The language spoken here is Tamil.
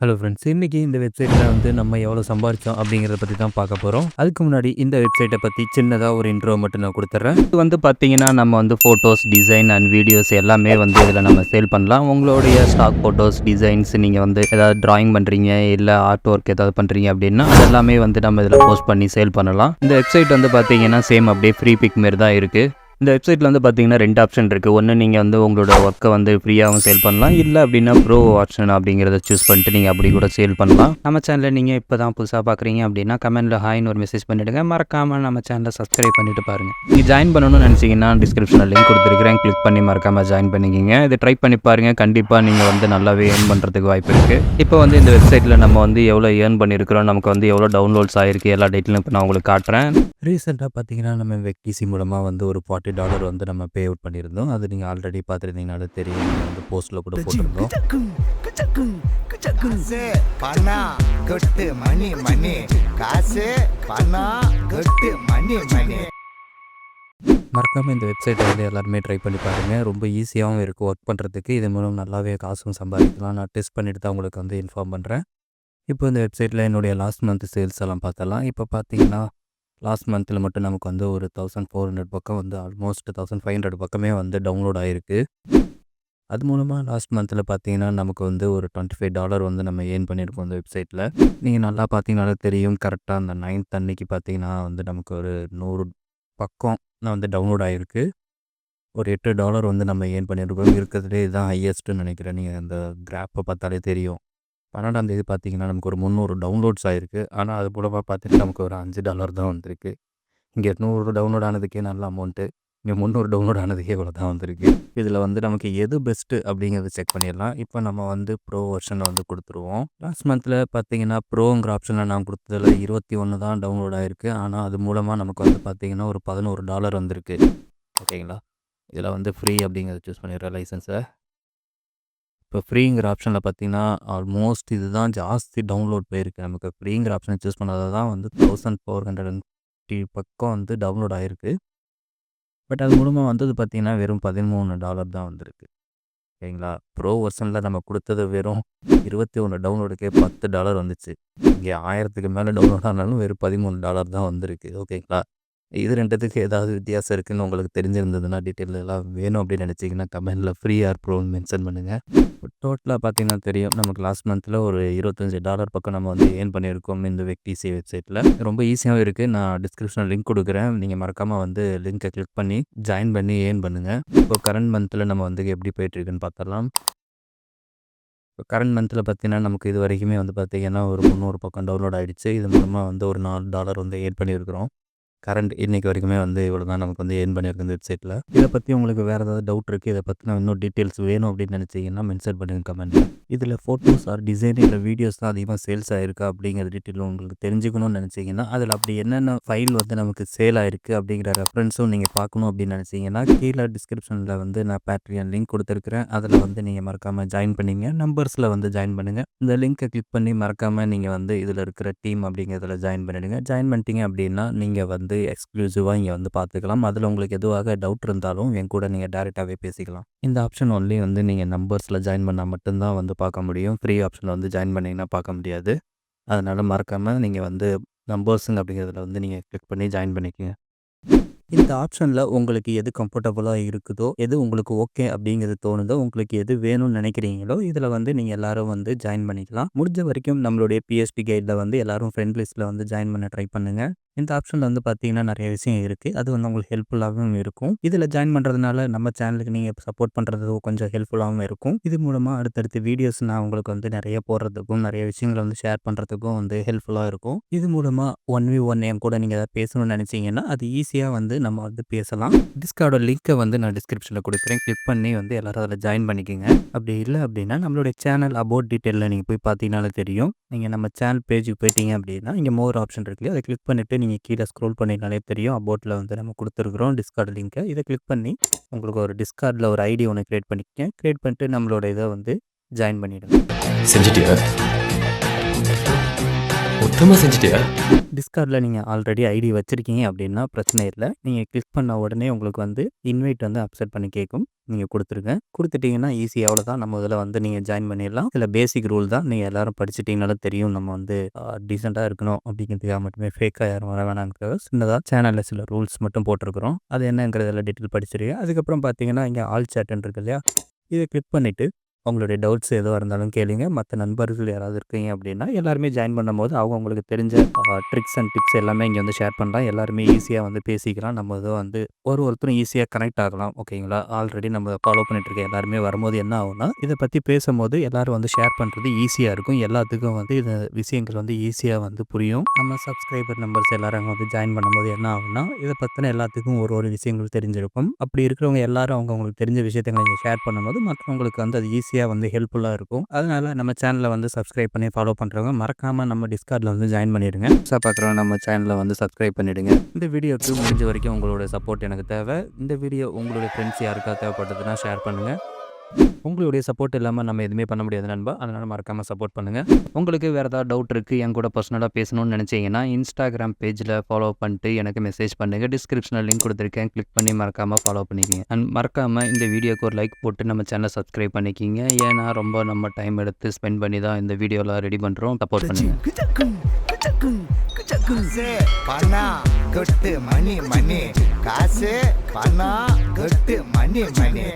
ஹலோ ஃப்ரெண்ட்ஸ் இன்றைக்கி இந்த வெப்சைட்டில் வந்து நம்ம எவ்வளோ சம்பாரிச்சோம் அப்படிங்கிறத பற்றி தான் பார்க்க போகிறோம் அதுக்கு முன்னாடி இந்த வெப்சைட்டை பற்றி சின்னதாக ஒரு இன்ட்ரோ மட்டும் நான் கொடுத்துட்றேன் இது வந்து பார்த்தீங்கன்னா நம்ம வந்து ஃபோட்டோஸ் டிசைன் அண்ட் வீடியோஸ் எல்லாமே வந்து இதில் நம்ம சேல் பண்ணலாம். உங்களுடைய ஸ்டாக் ஃபோட்டோஸ் டிசைன்ஸ் நீங்கள் வந்து ஏதாவது டிராயிங் பண்ணுறீங்க இல்லை ஆர்ட் ஒர்க் ஏதாவது பண்ணுறீங்க அப்படின்னா அது எல்லாமே வந்து நம்ம இதில் போஸ்ட் பண்ணி சேல் பண்ணலாம். இந்த வெப்சைட் வந்து பார்த்தீங்கன்னா சேம் அப்படியே ஃப்ரீ பிக் மாரி தான் இருக்குது இந்த வெப்சைட்டில் வந்து பார்த்தீங்கன்னா ரெண்டு ஆப்ஷன் இருக்குது ஒன்று நீங்கள் வந்து உங்களோட ஒர்க்கை வந்து ஃப்ரீயாகவும் சேல் பண்ணலாம். இல்லை அப்படின்னா ப்ரோ ஆப்ஷன் அப்படிங்கிறத சூஸ் பண்ணிட்டு நீங்கள் அப்படி கூட சேல் பண்ணலாம். நம்ம சேனலில் நீங்கள் இப்போ தான் புதுசாக பார்க்குறீங்க அப்படின்னா கமெண்ட்டில் ஹாய்னு ஒரு மெசேஜ் பண்ணிவிடுங்க மறக்காமல் நம்ம சேனலை சப்ஸ்கிரைப் பண்ணிட்டு பாருங்கள் நீங்கள் ஜாயின் பண்ணணும்னு நினச்சிங்கன்னா டிஸ்கிரிப்ஷனில் லிங்க் கொடுத்துருக்கிறேன். கிளிக் பண்ணி மறக்காமல் ஜாயின் பண்ணிக்கிங்க. இதை ட்ரை பண்ணி பாருங்கள் கண்டிப்பாக நீங்கள் வந்து நல்லாவே ஏர்ன் பண்ணுறதுக்கு வாய்ப்பு இருக்குது இப்போ வந்து இந்த வெப்சைட்டில் நம்ம வந்து எவ்வளோ ஏர்ன் பண்ணியிருக்கிறோம் நமக்கு வந்து எவ்வளோ டவுன்லோட்ஸ் ஆகிருக்கு எல்லா டீட்டெயிலும் இப்போ நான் உங்களுக்கு காட்டுறேன். ரீசெண்டாக பார்த்தீங்கன்னா நம்ம வெக்டிசி மூலமாக வந்து ஒரு ஃபார்ட்டி டாலர் வந்து நம்ம பே அவுட் பண்ணியிருந்தோம். அது நீங்கள் ஆல்ரெடி பார்த்துருந்தீங்கனாலே தெரியும். வந்து போஸ்ட்டில் கூட போட்டிருந்தோம். மறக்காமல் இந்த வெப்சைட்டை வந்து எல்லாருமே ட்ரை பண்ணி பாருங்கள் ரொம்ப ஈஸியாகவும் இருக்குது ஒர்க் பண்ணுறதுக்கு இது மூலம் நல்லாவே காசும் சம்பாதிக்கலாம். நான் டெஸ்ட் பண்ணிட்டு தான் உங்களுக்கு வந்து இன்ஃபார்ம் பண்ணுறேன் இப்போ இந்த வெப்சைட்டில் என்னுடைய லாஸ்ட் மந்த் சேல்ஸ் எல்லாம் பார்த்தலாம் இப்போ பார்த்தீங்கன்னா லாஸ்ட் மந்தில் மட்டும் நமக்கு வந்து ஒரு தௌசண்ட் ஃபோர் ஹண்ட்ரட் பக்கம் வந்து ஆல்மோஸ்ட் தௌசண்ட் ஃபைவ் ஹண்ட்ரட் பக்கமே வந்து டவுன்லோட் ஆகிருக்கு அது மூலமாக லாஸ்ட் மந்தில் பார்த்தீங்கன்னா நமக்கு வந்து ஒரு டுவெண்ட்டி ஃபைவ் டாலர் வந்து நம்ம ஏர்ன் பண்ணியிருக்கோம் இந்த வெப்சைட்டில் நீங்கள் நல்லா பார்த்தீங்கனாலே தெரியும் கரெக்டாக அந்த நைன்த் அன்னைக்கு பார்த்தீங்கன்னா வந்து நமக்கு ஒரு நூறு பக்கம் நான் வந்து டவுன்லோட் ஆகிருக்கு ஒரு எட்டு டாலர் வந்து நம்ம ஏர்ன் பண்ணியிருக்கோம் இருக்கிறதுலே இதுதான் ஹையஸ்ட்டுன்னு நினைக்கிறேன். நீங்கள் அந்த கிராஃபை பார்த்தாலே தெரியும். பன்னெண்டாம் தேதி பார்த்தீங்கன்னா நமக்கு ஒரு முந்நூறு டவுன்லோட்ஸ் ஆகிருக்கு ஆனால் அது மூலமாக பார்த்துட்டு நமக்கு ஒரு அஞ்சு டாலர் தான் வந்திருக்கு. இங்கே நூறு டவுன்லோட் ஆனதுக்கே நல்ல அமௌண்ட்டு இங்கே முந்நூறு டவுன்லோட் ஆனதுக்கே இவ்வளோ தான் வந்திருக்கு. இதில் வந்து நமக்கு எது பெஸ்ட்டு அப்படிங்கிறத செக் பண்ணிடலாம். இப்போ நம்ம வந்து ப்ரோ வெர்ஷனில் வந்து கொடுத்துருவோம். லாஸ்ட் மந்தில் பார்த்தீங்கன்னா ப்ரோங்கிற ஆப்ஷனில் நான் கொடுத்ததில் இருபத்தி ஒன்று தான் டவுன்லோட் ஆகிருக்கு ஆனால் அது மூலமாக நமக்கு வந்து பார்த்திங்கன்னா ஒரு பதினோரு டாலர் வந்திருக்கு. ஓகேங்களா? இதில் வந்து ஃப்ரீ அப்படிங்கிறத சூஸ் பண்ணிடுறேன் லைசன்ஸை இப்போ ஃப்ரீங்கிற ஆப்ஷனில் பார்த்தீங்கன்னா ஆல்மோஸ்ட் இதுதான் ஜாஸ்தி டவுன்லோட் போயிருக்கு. நமக்கு ஃப்ரீங்கிற ஆப்ஷனை சூஸ் பண்ணாத தான் வந்து thousand four hundred and fifty பக்கம் வந்து டவுன்லோட் ஆகிருக்கு பட் அது மூலமாக வந்தது பார்த்தீங்கன்னா வெறும் பதிமூணு டாலர் தான் வந்திருக்கு. ஓகேங்களா? ப்ரோ வெர்ஷனில் நம்ம கொடுத்தது வெறும் இருபத்தி ஒன்று டவுன்லோடுக்கே பத்து டாலர் வந்துச்சு. இங்கே ஆயிரத்துக்கு மேலே டவுன்லோட் ஆனாலும் வெறும் பதிமூணு டாலர் தான் வந்திருக்கு. ஓகேங்களா? இது ரெண்டுத்துக்கு ஏதாவது வித்தியாசம் இருக்குதுன்னு உங்களுக்கு தெரிஞ்சிருந்ததுன்னா டீட்டெயில் எல்லாம் வேணும் அப்படின்னு நினச்சிங்கன்னா கமெண்டில் ஃப்ரீ ஆர் ப்ரோன்னு மென்ஷன் பண்ணுங்கள் டோட்டலாக பார்த்தீங்கன்னா தெரியும். நமக்கு லாஸ்ட் மந்தில் ஒரு இருபத்தஞ்சி டாலர் பக்கம் நம்ம வந்து ஏர்ன் பண்ணியிருக்கோம் இந்த வெக்டிசி வெப்சைட்டில் ரொம்ப ஈஸியாகவும் இருக்குது நான் டிஸ்கிரிப்ஷனில் லிங்க் கொடுக்குறேன். நீங்கள் மறக்காமல் வந்து லிங்க்கை கிளிக் பண்ணி ஜாயின் பண்ணி ஏர்ன் பண்ணுங்கள் இப்போ கரண்ட் மந்தில் நம்ம வந்து எப்படி போயிட்டுருக்குன்னு பார்த்தலாம் இப்போ கரண்ட் மந்தில் பார்த்தீங்கன்னா நமக்கு இது வரைக்குமே வந்து பார்த்திங்கன்னா ஒரு முந்நூறு பக்கம் டவுன்லோட் ஆகிடுச்சு இது மூலமாக வந்து ஒரு நாலு டாலர் வந்து ஏட் பண்ணியிருக்கிறோம். கரண்ட் இன்றைக்கி வரைக்குமே வந்து இவ்வளோ தான் நமக்கு வந்து ஏர்ன் பண்ணியிருக்கு இந்த வெப்சைட்டில் இதை பற்றி உங்களுக்கு வேறு ஏதாவது டவுட் இருக்குது இதை பற்றின இன்னும் டீட்டெயில்ஸ் வேணும் அப்படின்னு நினச்சிங்கன்னா மென்ஷன் பண்ணுங்க கமெண்ட் இதில் ஃபோட்டோஸ் ஆர் டிசைன் இல்லை வீடியோஸ் தான் அதிகமாக சேல்ஸ் ஆகிருக்கா அப்படிங்கிற டீட்டெயில் உங்களுக்கு தெரிஞ்சுக்கணும்னு நினச்சிங்கன்னா அதில் அப்படி என்னென்ன ஃபைல் வந்து நமக்கு சேல் ஆகிருக்கு அப்படிங்கிற ரெஃபரன்ஸும் நீங்கள் பார்க்கணும் அப்படின்னு நினச்சிங்கன்னா கீழே டிஸ்கிரிப்ஷனில் வந்து நான் பேட்ரியன் லிங்க் கொடுத்துருக்குறேன். அதில் வந்து நீங்கள் மறக்காமல் ஜாயின் பண்ணிங்க. நம்பர்ஸில் வந்து ஜாயின் பண்ணுங்கள் இந்த லிங்க்கை கிளிக் பண்ணி மறக்காமல் நீங்கள் வந்து இதில் இருக்கிற டீம் அப்படிங்கிறதுல ஜாயின் பண்ணிடுங்க. ஜாயின் பண்ணிட்டீங்க அப்படின்னா நீங்கள் வந்து வந்து எக்ஸ்க்ளூசிவாக இங்கே வந்து பார்த்துக்கலாம் அதில் உங்களுக்கு எதுவாக டவுட் இருந்தாலும் என் கூட நீங்கள் டேரெக்டாகவே பேசிக்கலாம். இந்த ஆப்ஷன் ஒன்லி வந்து நீங்கள் நம்பர்ஸில் ஜாயின் பண்ணால் மட்டும்தான் வந்து பார்க்க முடியும். ஃப்ரீ ஆப்ஷனில் வந்து ஜாயின் பண்ணிங்கன்னா பார்க்க முடியாது. அதனால் மறக்காமல் நீங்கள் வந்து நம்பர்ஸுங்க அப்படிங்கிறதுல வந்து நீங்கள் கிளிக் பண்ணி ஜாயின் பண்ணிக்கோங்க. இந்த ஆப்ஷனில் உங்களுக்கு எது கம்ஃபர்டபுளாக இருக்குதோ எது உங்களுக்கு ஓகே அப்படிங்கிறது தோணுதோ உங்களுக்கு எது வேணும்னு நினைக்கிறீங்களோ இதில் வந்து நீங்கள் எல்லாரும் வந்து ஜாயின் பண்ணிக்கலாம். முடிஞ்ச வரைக்கும் நம்மளுடைய பிஎஸ்பி கைடில் வந்து எல்லாரும் ஃப்ரெண்ட் லிஸ்ட்டில் வந்து ஜாயின் பண்ண ட்ரை பண்ணுங்கள் இந்த ஆப்ஷனில் வந்து பார்த்தீங்கன்னா நிறைய விஷயம் இருக்குது அது வந்து உங்களுக்கு ஹெல்ப்ஃபுல்லாகவும் இருக்கும். இதில் ஜாயின் பண்ணுறதுனால நம்ம சேனலுக்கு நீங்கள் சப்போர்ட் பண்ணுறது கொஞ்சம் ஹெல்ப்ஃபுல்லாகவும் இருக்கும். இது மூலமாக அடுத்தடுத்து வீடியோஸ் நான் உங்களுக்கு வந்து நிறைய போடுறதுக்கும் நிறைய விஷயங்களை வந்து ஷேர் பண்ணுறதுக்கும் வந்து ஹெல்ப்ஃபுல்லாக இருக்கும். இது மூலமாக ஒன் வி ஒன் என் கூட நீங்கள் ஏதாவது பேசணும்னு நினச்சிங்கன்னா அது ஈஸியாக வந்து நம்ம வந்து பேசலாம். டிஸ்கார்டோட லிங்க்கை வந்து நான் டிஸ்கிரிப்ஷனில் கொடுக்குறேன். கிளிக் பண்ணி வந்து எல்லோரும் அதில் ஜாயின் பண்ணிக்கோங்க. அப்படி இல்லை அப்படின்னா நம்மளுடைய சேனல் அபவுட் டீட்டெயிலில் நீங்கள் போய் பார்த்தீங்கனாலே தெரியும். நீங்கள் நம்ம சேனல் பேஜுக்கு போயிட்டீங்க அப்படின்னா இங்கே மோர் ஆப்ஷன் இருக்குது அதை கிளிக் பண்ணிவிட்டு நீங்கள் கீழே ஸ்க்ரோல் பண்ணினாலே தெரியும். அபோட்டில் வந்து நம்ம கொடுத்துருக்குறோம். டிஸ்கார்டு லிங்க்கை இதை கிளிக் பண்ணி உங்களுக்கு ஒரு டிஸ்கார்டில் ஒரு ஐடி ஒன்று க்ரியேட் பண்ணிக்கங்க. க்ரியேட் பண்ணிட்டு நம்மளோட இதை வந்து ஜாயின் பண்ணிவிடுங்க செஞ்சுட்டியா? மொத்தமா செஞ்சுட்டியா? டிஸ்கார்டில் நீங்கள் ஆல்ரெடி ஐடி வச்சுருக்கீங்க அப்படின்னா பிரச்சனை இல்லை. நீங்கள் கிளிக் பண்ண உடனே உங்களுக்கு வந்து இன்வைட் வந்து அப்செட் பண்ணி கேட்கும் நீங்கள் கொடுத்துருங்க. கொடுத்துட்டிங்கன்னா ஈஸி அவ்வளோதான் நம்ம இதில் வந்து நீங்கள் ஜாயின் பண்ணிடலாம். இதில் பேசிக் ரூல் தான். நீங்கள் எல்லாரும் படிச்சிட்டிங்கனாலும் தெரியும் நம்ம வந்து டீசெண்டாக இருக்கணும் அப்படிங்கிறதுக்காக மட்டுமே ஃபேக்காக யாரும் வர வேணாங்கிறது சின்னதாக சேனலில் சில ரூல்ஸ் மட்டும் போட்டிருக்கிறோம். அது என்னங்கிறதெல்லாம் டீட்டெயில் படிச்சிருக்கீங்க அதுக்கப்புறம் பார்த்தீங்கன்னா இங்கே ஆல் சேட்டுன்னு இருக்கு இல்லையா? இதை கிளிக் பண்ணிவிட்டு உங்களுடைய டவுட்ஸ் எதுவாக இருந்தாலும் கேளுங்க. மற்ற நண்பர்கள் யாராவது இருக்கீங்க அப்படின்னா எல்லாருமே ஜாயின் பண்ணும்போது அவங்க உங்களுக்கு தெரிஞ்ச ட்ரிக்ஸ் அண்ட் டிப்ஸ் எல்லாமே இங்கே வந்து ஷேர் பண்ணலாம். எல்லாருமே ஈஸியாக வந்து பேசிக்கலாம். நம்ம இதை வந்து ஒரு ஒருத்தரும் ஈஸியாக கனெக்ட் ஆகலாம். ஓகேங்களா ஆல்ரெடி நம்ம ஃபாலோ பண்ணிட்டு இருக்க எல்லாருமே வரும்போது என்ன ஆகும்னா இதை பற்றி பேசும்போது எல்லாரும் வந்து ஷேர் பண்ணுறது ஈஸியாக இருக்கும். எல்லாத்துக்கும் வந்து இந்த விஷயங்கள் வந்து ஈஸியாக வந்து புரியும். நம்ம சப்ஸ்கிரைபர் நம்பர்ஸ் எல்லாரும் அங்கே வந்து ஜாயின் பண்ணும்போது என்ன ஆகும்னா இதை பற்றின எல்லாத்துக்கும் ஒரு ஒரு விஷயங்கள் தெரிஞ்சிருக்கும். அப்படி இருக்கிறவங்க எல்லாரும் அவங்கவுங்களுக்கு தெரிஞ்ச விஷயத்தை நீங்கள் ஷேர் பண்ணும்போது மற்றவங்களுக்கு வந்து அது ஈஸியாக வந்து ஹெல்ப்ஃபுல்லாக இருக்கும். அதனால நம்ம சேனலை வந்து சப்ஸ்கிரைப் பண்ணி ஃபாலோ பண்ணுறவங்க மறக்காமல் நம்ம டிஸ்கார்டில் வந்து ஜாயின் பண்ணிடுங்க. புதுசாக பார்க்குறவங்க நம்ம சேனலை வந்து சப்ஸ்கிரைப் பண்ணிடுங்க. இந்த வீடியோக்கு முடிஞ்ச வரைக்கும் உங்களோட சப்போர்ட் எனக்கு தேவை. இந்த வீடியோ உங்களுடைய ஃப்ரெண்ட்ஸ் யாருக்கா தேவைப்பட்டதுன்னா ஷேர் பண்ணுங்கள் உங்களுடைய சப்போர்ட் இல்லாமல் நம்ம எதுவுமே பண்ண முடியாது நண்பா. அதனால் மறக்காமல் சப்போர்ட் பண்ணுங்கள் உங்களுக்கு வேறு ஏதாவது டவுட் இருக்குது என் கூட பர்சனலாக பேசணும்னு நினச்சிங்கன்னா இன்ஸ்டாகிராம் பேஜில் ஃபாலோ பண்ணிட்டு எனக்கு மெசேஜ் பண்ணுங்கள் டிஸ்கிரிப்ஷனில் லிங்க் கொடுத்துருக்கேன். கிளிக் பண்ணி மறக்காமல் ஃபாலோ பண்ணிக்கிங்க. அண்ட் மறக்காமல் இந்த வீடியோக்கு ஒரு லைக் போட்டு நம்ம சேனல் சப்ஸ்கிரைப் பண்ணிக்கிங்க. ஏன்னா ரொம்ப நம்ம டைம் எடுத்து ஸ்பெண்ட் பண்ணி தான் இந்த வீடியோலாம் ரெடி பண்ணுறோம் சப்போர்ட் பண்ணுங்கள் மணி மணி. காசு பணம் மணி மணி.